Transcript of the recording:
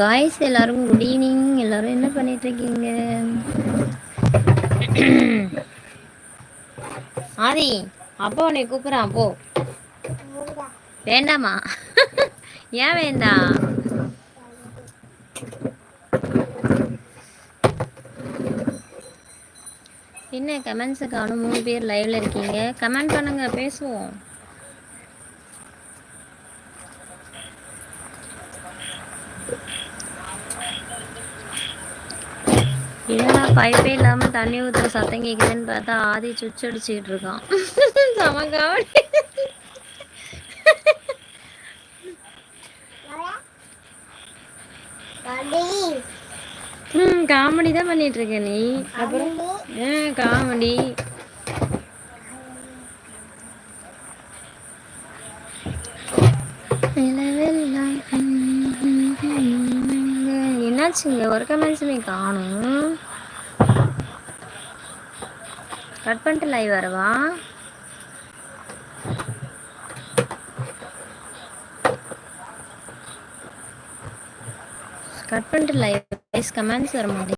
Guys எல்லாரும் good evening எல்லாரும் என்ன பண்ணிட்டு இருக்கீங்க? ஆதி அப்பா உன்னை கூப்பிட்றான் போ. வேண்டாமா ஏன் வேண்டாம் என்ன கமெண்ட்ஸுக்கு அவனும் மூணு பேர் லைவ்ல இருக்கீங்க. கமெண்ட் பண்ணுங்க பேசுவோம். என்னடா பைப்பே இல்லாம தண்ணி ஊத்துற சத்தம் கேக்குதுன்னு பார்த்தா ஆதி சுவிட்ச் அடிச்சுக்கிட்டு இருக்கான். செம காமெடி ம் காமெடி தான் பண்ணிட்டு இருக்க நீ. அப்புறம்? ஆ காமெடி. இல்லை என்னாச்சுங்க ஒரு கமெண்ட்ஸுமே காணும். கட் பண்ணிட்டு லைவ் வரவா? கட் பண்ணிட்டு லைவ் கமெண்ட்ஸ் வர மாட்டேங்குது.